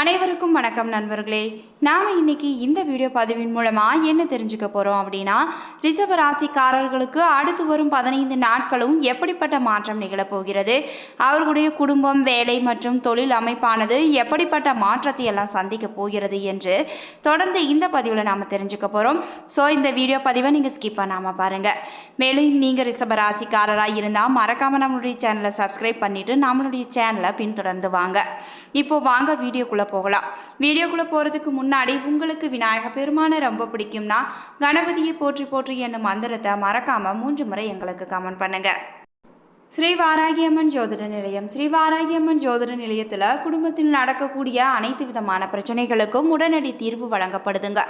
அனைவருக்கும் வணக்கம் நண்பர்களே. நாம் இன்னைக்கு இந்த வீடியோ பதிவின் மூலமாக என்ன தெரிஞ்சுக்க போகிறோம் அப்படின்னா ரிசர்வ ராசிக்காரர்களுக்கு அடுத்து வரும் பதினைந்து நாட்களும் எப்படிப்பட்ட மாற்றம் நிகழப்போகிறது அவர்களுடைய குடும்பம் வேலை மற்றும் தொழில் அமைப்பானது எப்படிப்பட்ட மாற்றத்தை எல்லாம் சந்திக்க போகிறது என்று தொடர்ந்து இந்த பதிவில் நாம் தெரிஞ்சுக்க போகிறோம் ஸோ இந்த வீடியோ பதிவை நீங்கள் ஸ்கிப் பண்ணாமல் பாருங்கள் மேலும் நீங்கள் ரிசர்வ ராசிக்காரராக இருந்தால் மறக்காமல் நம்மளுடைய சேனலை சப்ஸ்கிரைப் பண்ணிவிட்டு நம்மளுடைய சேனலை பின்தொடர்ந்து வாங்க. இப்போ வாங்க வீடியோக்குள்ளே போகலாம். வீடியோக்குள்ளே போகிறதுக்கு முன்னாடி உங்களுக்கு விநாயக பெருமானை ரொம்ப பிடிக்கும்னா கணபதியை போற்றி போற்றி என்னும் மந்திரத்தை மறக்காமல் மூன்று முறை எங்களுக்கு கமெண்ட் பண்ணுங்கள் ஸ்ரீ வாராகியம்மன் ஜோதிட நிலையம். ஸ்ரீ வாராகியம்மன் ஜோதிட நிலையத்தில் குடும்பத்தில் நடக்கக்கூடிய அனைத்து விதமான பிரச்சனைகளுக்கும் உடனடி தீர்வு வழங்கப்படுதுங்க.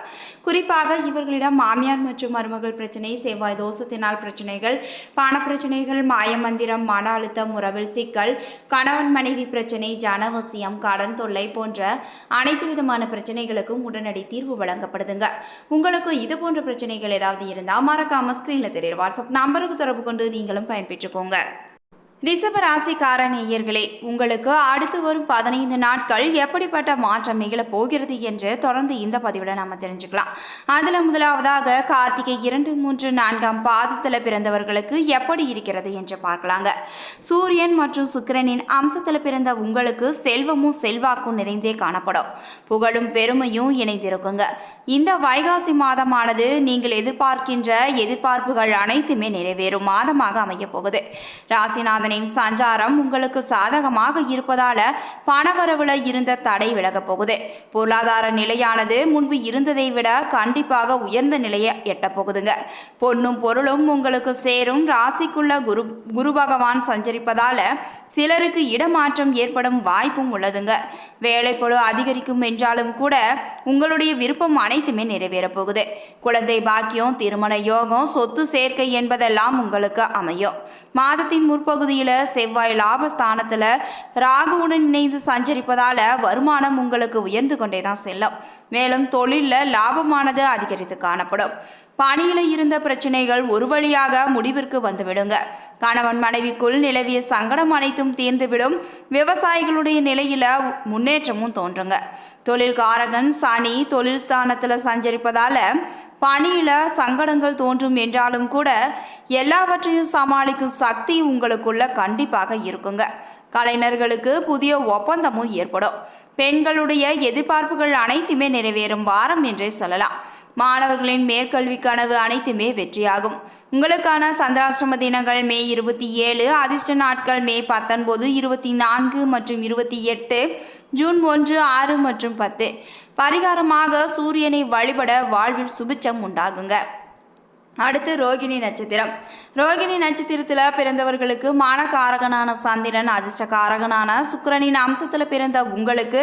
குறிப்பாக இவர்களிடம் மாமியார் மற்றும் மருமகள் பிரச்சனை செவ்வாய் தோஷத்தினால் பிரச்சனைகள் பண பிரச்சனைகள் மாயமந்திரம் மன அழுத்தம் உறவில் சிக்கல் கணவன் மனைவி பிரச்சனை ஜனவசியம் கடன் தொல்லை போன்ற அனைத்து விதமான பிரச்சனைகளுக்கும் உடனடி தீர்வு வழங்கப்படுதுங்க. உங்களுக்கு இது போன்ற பிரச்சனைகள் ஏதாவது இருந்தால் மறக்காம ஸ்க்ரீனில் தெரியுற வாட்ஸ்அப் நம்பருக்கு தொடர்பு கொண்டு நீங்களும் பயன்பெற்றுக்கோங்க. ரிஷப நேயர்களே உங்களுக்கு அடுத்து வரும் பதினைந்து நாட்கள் எப்படிப்பட்ட மாற்றம் நிகழப் போகிறது என்று தொடர்ந்து இந்த பதிவில் நம்ம தெரிஞ்சுக்கலாம். அதில் முதலாவதாக கார்த்திகை இரண்டு மூன்று நான்காம் பாதத்தில் பிறந்தவர்களுக்கு எப்படி இருக்கிறது என்று பார்க்கலாங்க. சூரியன் மற்றும் சுக்கிரனின் அம்சத்தில் பிறந்த உங்களுக்கு செல்வமும் செல்வாக்கும் நிறைந்தே காணப்படும். புகழும் பெருமையும் இணைந்திருக்குங்க. இந்த வைகாசி மாதமானது நீங்கள் எதிர்பார்க்கின்ற எதிர்பார்ப்புகள் அனைத்துமே நிறைவேறும் மாதமாக அமையப் போகுது. ராசிநாதனின் சஞ்சாரம் உங்களுக்கு சாதகமாக இருப்பதால பணவரவுல இருந்த தடை விலகப் போகுது. பொருளாதார நிலையானது முன்பு இருந்ததை விட கண்டிப்பாக உயர்ந்த நிலையை எட்டப்போகுதுங்க பொன்னும் பொருளும் உங்களுக்கு சேரும். ராசிக்குள்ள குரு குரு பகவான் சஞ்சரிப்பதால சிலருக்கு இடமாற்றம் ஏற்படும் வாய்ப்பும் உள்ளதுங்க. வேலைப்பழு அதிகரிக்கும் என்றாலும் கூட உங்களுடைய விருப்பம் அனைத்துமே நிறைவேறப் போகுது. குழந்தை பாக்கியம் திருமண யோகம் சொத்து சேர்க்கை என்பதெல்லாம் உங்களுக்கு அமையும். மாதத்தின் முற்பகுதியில் செவ்வாய் லாபஸ்தானத்தில் ராகுவுடன் இணைந்து சஞ்சரிப்பதால் வருமானம் உங்களுக்கு உயர்ந்து கொண்டே தான் செல்லும். மேலும் தொழிலில் லாபமானது அதிகரித்து காணப்படும். பணியில் இருந்த பிரச்சனைகள் ஒரு வழியாக முடிவிற்கு வந்துவிடுங்க. கணவன் மனைவிக்குள் நிலவிய சங்கடம் அனைத்தும் தீர்ந்துவிடும். விவசாயிகளுடைய நிலையில முன்னேற்றமும் தோன்றுங்க. தொழில்காரகன் சனி தொழில் ஸ்தானத்தில் சஞ்சரிப்பதால பணியில சங்கடங்கள் தோன்றும் என்றாலும் கூட எல்லாவற்றையும் சமாளிக்கும் சக்தி உங்களுக்குள்ள கண்டிப்பாக இருக்குங்க. கலைஞர்களுக்கு புதிய ஒப்பந்தமும் ஏற்படும். பெண்களுடைய எதிர்பார்ப்புகள் அனைத்துமே நிறைவேறும் வாரம் என்றே சொல்லலாம். மாணவர்களின் மேற்கல்வி கனவு அனைத்துமே வெற்றியாகும். உங்களுக்கான சந்திராசிரம தினங்கள் மே இருபத்தி ஏழு அதிர்ஷ்ட நாட்கள் மே பத்தொன்பது இருபத்தி நான்கு மற்றும் இருபத்தி எட்டு ஜூன் ஒன்று ஆறு மற்றும் பத்து. பரிகாரமாக சூரியனை வழிபட வாழ்வில் சுபிச்சம் உண்டாகுங்க. அடுத்து ரோகிணி நட்சத்திரம். ரோகிணி நட்சத்திரத்தில் பிறந்தவர்களுக்கு மானகாரகனான சந்திரன் அதிர்ஷ்டக்காரகனான சுக்கரனின் அம்சத்தில் பிறந்த உங்களுக்கு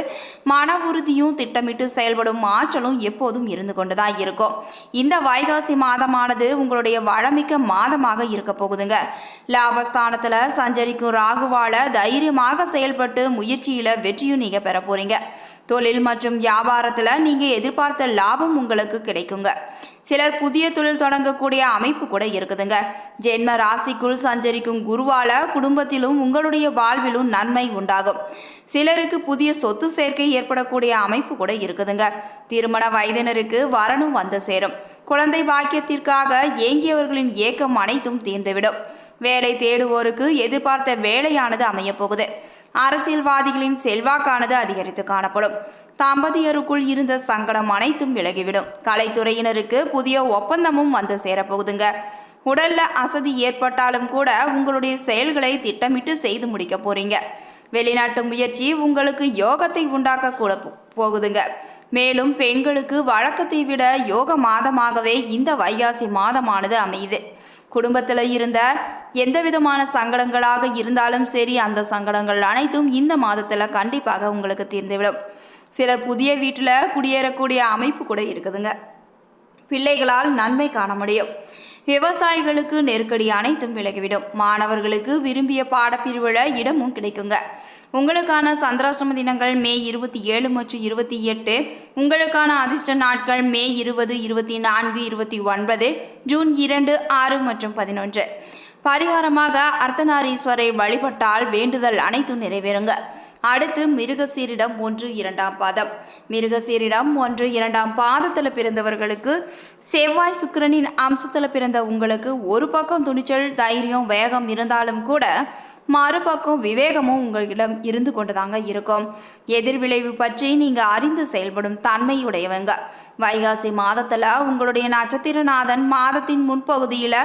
மன உறுதியும் திட்டமிட்டு செயல்படும் ஆற்றலும் எப்போதும் இருந்து கொண்டுதான் இருக்கும். இந்த வைகாசி மாதமானது உங்களுடைய வளமிக்க மாதமாக இருக்க போகுதுங்க. லாபஸ்தானத்தில் சஞ்சரிக்கும் ராகுவால தைரியமாக செயல்பட்டு முயற்சியில் வெற்றியும் நீங்கள் பெற போறீங்க. தொழில் மற்றும் வியாபாரத்தில் நீங்கள் எதிர்பார்த்த லாபம் உங்களுக்கு கிடைக்குங்க. சிலர் புதிய தொழில் தொடங்கக்கூடிய அமைப்பு கூட இருக்குதுங்க. ஜென்ம ராசிக்குள் சஞ்சரிக்கும் குருவால குடும்பத்திலும் உங்களுடைய வாழ்விலும் நன்மை உண்டாகும். சிலருக்கு புதிய சொத்து சேர்க்கை ஏற்படக்கூடிய அமைப்பு கூட இருக்குதுங்க. திருமண வயதினருக்கு வரணும் வந்து சேரும். குழந்தை பாக்கியத்திற்காக ஏங்கியவர்களின் ஏக்கம் அனைத்தும் தீர்ந்துவிடும். வேலை தேடுவோருக்கு எதிர்பார்த்த வேலையானது அமையப் போகுது அரசியல்வாதிகளின் செல்வாக்கானது அதிகரித்து காணப்படும். தம்பதியருக்குள் இருந்த சங்கடம் அனைத்தும் விலகிவிடும். கலைத்துறையினருக்கு புதிய ஒப்பந்தமும் வந்து சேரப்போகுதுங்க. உடல்ல அசதி ஏற்பட்டாலும் கூட உங்களுடைய செயல்களை திட்டமிட்டு செய்து முடிக்க போறீங்க. வெளிநாட்டு முயற்சி உங்களுக்கு யோகத்தை உண்டாக்க கூட போ- போகுதுங்க. மேலும் பெண்களுக்கு வழக்கத்தை விட யோக மாதமாகவே இந்த வைகாசி மாதமானது அமையுது. குடும்பத்தில் இருந்த எந்த விதமான சங்கடங்களாக இருந்தாலும் சரி அந்த சங்கடங்கள் அனைத்தும் இந்த மாதத்தில் கண்டிப்பாக உங்களுக்கு தீர்ந்துவிடும். சிலர் புதிய வீட்டில் குடியேறக்கூடிய அமைப்பு கூட இருக்குதுங்க. பிள்ளைகளால் நன்மை காண முடியும். விவசாயிகளுக்கு நெருக்கடி அனைத்தும் விலகிவிடும். மாணவர்களுக்கு விரும்பிய பாடப்பிரிவுல இடமும் கிடைக்குங்க. உங்களுக்கான சந்திராசிரம தினங்கள் மே இருபத்தி ஏழு மற்றும் இருபத்தி எட்டு உங்களுக்கான அதிர்ஷ்ட நாட்கள் மே இருபது இருபத்தி நான்கு இருபத்தி ஒன்பது ஜூன் இரண்டு ஆறு மற்றும் பதினொன்று. பரிகாரமாக அர்த்தநாரீஸ்வரை வழிபட்டால் வேண்டுதல் அனைத்தும் நிறைவேறுங்க. அடுத்து மிருகசீரிடம் ஒன்று இரண்டாம் பாதம். மிருகசீரிடம் ஒன்று இரண்டாம் பாதத்தில் பிறந்தவர்களுக்கு செவ்வாய் சுக்கிரனின் அம்சத்தில் பிறந்த உங்களுக்கு ஒரு பக்கம் துணிச்சல் தைரியம் வேகம் இருந்தாலும் கூட மறுபக்கம் விவேகமும் உங்களிடம் இருந்து கொண்டுதாங்க இருக்கும். எதிர்விளைவு பற்றி நீங்கள் அறிந்து செயல்படும் தன்மையுடையவங்க. வைகாசி மாதத்தில் உங்களுடைய நட்சத்திரநாதன் மாதத்தின் முன்பகுதியில்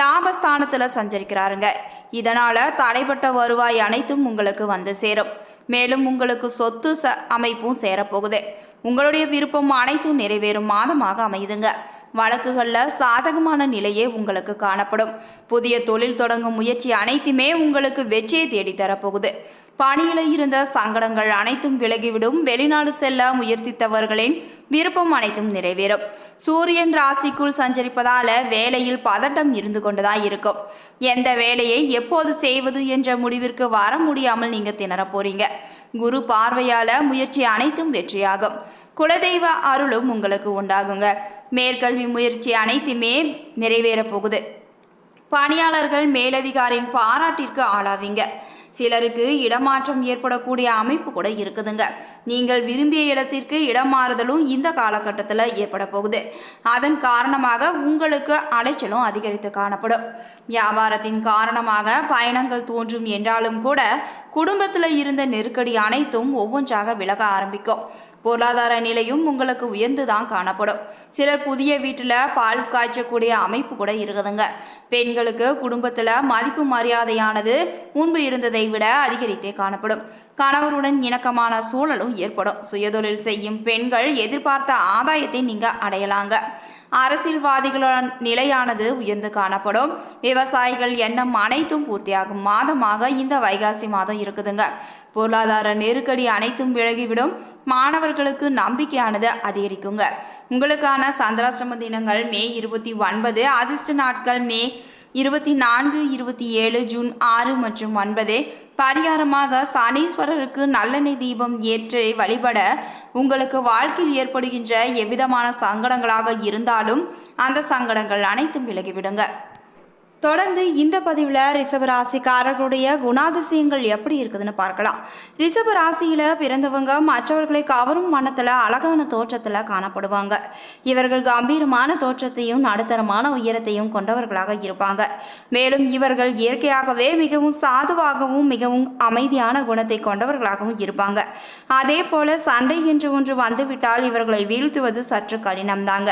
லாபஸ்தானத்தில் சஞ்சரிக்கிறாருங்க. இதனால் தடைப்பட்ட வருவாய் அனைத்தும் உங்களுக்கு வந்து சேரும். மேலும் உங்களுக்கு சொத்து ச அமைப்பும் சேரப்போகுது. உங்களுடைய விருப்பம் அனைத்தும் நிறைவேறும் மாதமாக அமையுதுங்க. வழக்குகளில் சாதகமான நிலையே உங்களுக்கு காணப்படும். புதிய தொழில் தொடங்கும் முயற்சி அனைத்துமே உங்களுக்கு வெற்றியை தேடித்தரப்போகுது பணியில் இருந்த சங்கடங்கள் அனைத்தும் விலகிவிடும். வெளிநாடு செல்ல முயற்சித்தவர்களின் விருப்பம் அனைத்தும் நிறைவேறும். சூரியன் ராசிக்குள் சஞ்சரிப்பதால வேலையில் பதட்டம் இருந்து கொண்டுதான் இருக்கும். எந்த வேலையை எப்போது செய்வது என்ற முடிவிற்கு வர முடியாமல் நீங்க திணற போறீங்க. குரு பார்வையால முயற்சி அனைத்தும் வெற்றியாகும். குலதெய்வ அருளும் உங்களுக்கு உண்டாகுங்க. மேற்கல்வி முயற்சி அனைத்துமே நிறைவேறப் போகுது. பணியாளர்கள் மேலதிகாரின் பாராட்டிற்கு ஆளாவீங்க. சிலருக்கு இடமாற்றம் ஏற்படக்கூடிய அமைப்பு கூட இருக்குதுங்க. நீங்கள் விரும்பிய இடத்திற்கு இடம் மாறுதலும் இந்த காலகட்டத்தில் ஏற்பட போகுது. அதன் காரணமாக உங்களுக்கு அலைச்சலும் அதிகரித்து காணப்படும். வியாபாரத்தின் காரணமாக பயணங்கள் தோன்றும் என்றாலும் கூட குடும்பத்தில் இருந்த நெருக்கடி அனைத்தும் ஒவ்வொன்றாக விலக ஆரம்பிக்கும். பொருளாதார நிலையும் உங்களுக்கு உயர்ந்து தான் காணப்படும். சிலர் புதிய வீட்டில் பால் காய்ச்சக்கூடிய அமைப்பு கூட இருக்குதுங்க. பெண்களுக்கு குடும்பத்தில் மதிப்பு மரியாதையானது முன்பு இருந்ததை விட அதிகரித்தே காணப்படும். கணவருடன் இணக்கமான சூழலும் ஏற்படும். சுயதொழில் செய்யும் பெண்கள் எதிர்பார்த்த ஆதாயத்தை நீங்கள் அடையலாங்க. அரசியல்வாதிகளின் நிலையானது உயர்ந்து காணப்படும். விவசாயிகள் எண்ணம் அனைத்தும் பூர்த்தியாகும் மாதமாக இந்த வைகாசி மாதம் இருக்குதுங்க. பொருளாதார நெருக்கடி அனைத்தும் விலகிவிடும். மாணவர்களுக்கு நம்பிக்கையானது அதிகரிக்குங்க. உங்களுக்கான சந்திராசிரம தினங்கள் மே இருபத்தி ஒன்பது அதிர்ஷ்ட நாட்கள் மே இருபத்தி நான்கு இருபத்தி ஏழு ஜூன் ஆறு மற்றும் ஒன்பது. பரிகாரமாக சனீஸ்வரருக்கு நல்லெண்ணெய் தீபம் ஏற்றி வழிபட உங்களுக்கு வாழ்க்கையில் ஏற்படுகின்ற எவ்விதமான சங்கடங்களாக இருந்தாலும் அந்த சங்கடங்கள் அனைத்தும் விலகிவிடுங்க. தொடர்ந்து இந்த பதிவில் ரிஷப ராசிக்காரர்களுடைய குணாதிசயங்கள் எப்படி இருக்குதுன்னு பார்க்கலாம். ரிஷப ராசியில் பிறந்தவங்க மற்றவர்களை கவரும் மனத்தில் அழகான தோற்றத்தில் காணப்படுவாங்க. இவர்கள் கம்பீரமான தோற்றத்தையும் நடுத்தரமான உயரத்தையும் கொண்டவர்களாக இருப்பாங்க. மேலும் இவர்கள் இயற்கையாகவே மிகவும் சாதுவாகவும் மிகவும் அமைதியான குணத்தை கொண்டவர்களாகவும் இருப்பாங்க. அதே போல சண்டை என்று ஒன்று வந்துவிட்டால் இவர்களை வீழ்த்துவது சற்று கடினம்தாங்க.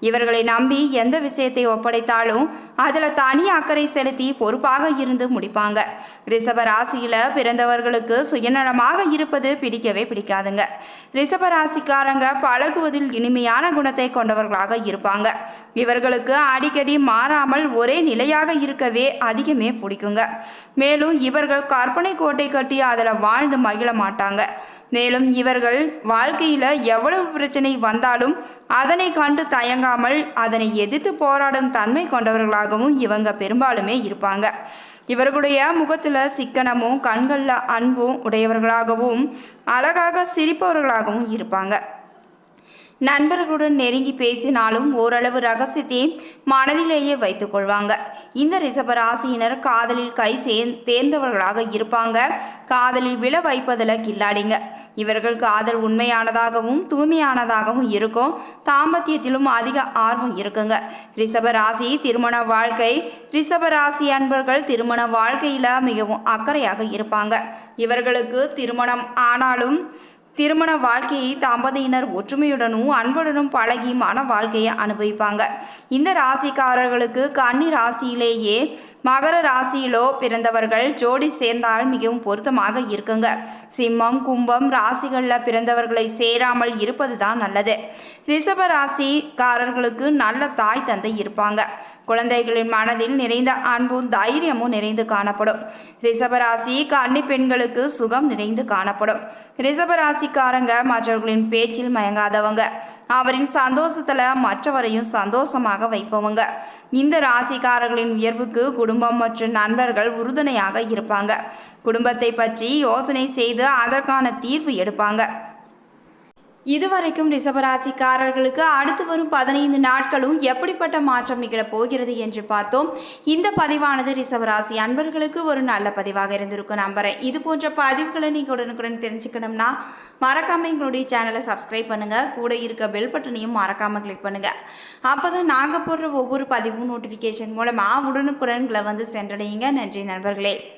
இவர்களை நம்பி எந்த விஷயத்தை ஒப்படைத்தாலும் அதில் தனி அக்கறை செலுத்தி பொறுப்பாக இருந்து முடிப்பாங்க. ரிஷப ராசியில் பிறந்தவர்களுக்கு சுயநலமாக இருப்பது பிடிக்கவே பிடிக்காதுங்க. ரிஷப ராசிக்காரங்க பழகுவதில் இனிமையான குணத்தை கொண்டவர்களாக இருப்பாங்க. இவர்களுக்கு அடிக்கடி மாறாமல் ஒரே நிலையாக இருக்கவே அதிகமே பிடிக்குங்க. மேலும் இவர்கள் கற்பனை கோட்டை கட்டி அதில் வாழ்ந்து மகிழ மாட்டாங்க. மேலும் இவர்கள் வாழ்க்கையில் எவ்வளவு பிரச்சனை வந்தாலும் அதனை கண்டு தயங்காமல் அதனை எதிர்த்து போராடும் தன்மை கொண்டவர்களாகவும் இவங்க பெரும்பாலுமே இருப்பாங்க. இவர்களுடைய முகத்தில் சிக்கனமும் கண்களில் அன்பும் உடையவர்களாகவும் அழகாக சிரிப்பவர்களாகவும் இருப்பாங்க. நண்பர்களுடன் நெருங்கி பேசினாலும் ஓரளவு ரகசியத்தையும் மனதிலேயே வைத்துக் கொள்வாங்க. இந்த ரிஷப ராசியினர் காதலில் கை சேர் தேர்ந்தவர்களாக இருப்பாங்க. காதலில் விழ வைப்பதில் கில்லாடிங்க. இவர்கள் காதல் உண்மையானதாகவும் தூய்மையானதாகவும் இருக்கும். தாம்பத்தியத்திலும் அதிக ஆர்வம் இருக்குங்க. ரிஷப ராசி திருமண வாழ்க்கை. ரிஷப ராசி அன்பர்கள் திருமண வாழ்க்கையில் மிகவும் அக்கறையாக இருப்பாங்க. இவர்களுக்கு திருமணம் ஆனாலும் திருமண வாழ்க்கையை தம்பதியினர் ஒற்றுமையுடனும் அன்புடனும் பழகி மன வாழ்க்கையை அனுபவிப்பாங்க. இந்த ராசிக்காரர்களுக்கு கன்னி ராசியிலேயே மகர ராசியிலோ பிறந்தவர்கள் ஜோடி சேர்ந்தால் மிகவும் பொருத்தமாக இருக்குங்க. சிம்மம் கும்பம் ராசிகளில் பிறந்தவர்களை சேராமல் இருப்பது தான் நல்லது. ரிஷப ராசிக்காரர்களுக்கு நல்ல தாய் தந்தை இருப்பாங்க. குழந்தைகளின் மனதில் நிறைந்த அன்பும் தைரியமும் நிறைந்து காணப்படும். ரிஷபராசி கன்னி பெண்களுக்கு சுகம் நிறைந்து காணப்படும். ரிஷபராசிக்காரங்க மற்றவர்களின் பேச்சில் மயங்காதவங்க. அவரின் சந்தோஷத்தில் மற்றவரையும் சந்தோஷமாக வைப்பவங்க. இந்த ராசிக்காரர்களின் உயர்வுக்கு குடும்பம் மற்றும் நண்பர்கள் உறுதுணையாக இருப்பாங்க. குடும்பத்தை பற்றி யோசனை செய்து அதற்கான தீர்வு எடுப்பாங்க. இதுவரைக்கும் ரிஷபராசிக்காரர்களுக்கு அடுத்து வரும் பதினைந்து நாட்களும் எப்படிப்பட்ட மாற்றம் நிகழப் போகிறது என்று பார்த்தோம். இந்த பதிவானது ரிஷபராசி அன்பர்களுக்கு ஒரு நல்ல பதிவாக இருந்திருக்கும் நம்புறேன். இது போன்ற பதிவுகளை நீங்கள் உடனுக்குடன் தெரிஞ்சுக்கணும்னா மறக்காம எங்களுடைய சேனலை சப்ஸ்கிரைப் பண்ணுங்க. கூட இருக்க பெல் பட்டனையும் மறக்காம கிளிக் பண்ணுங்க. அப்போதான் நாங்கள் போடுற ஒவ்வொரு பதிவும் நோட்டிஃபிகேஷன் மூலமாக உடனுக்குடன்களை வந்து சென்றடையுங்க. நன்றி நண்பர்களே.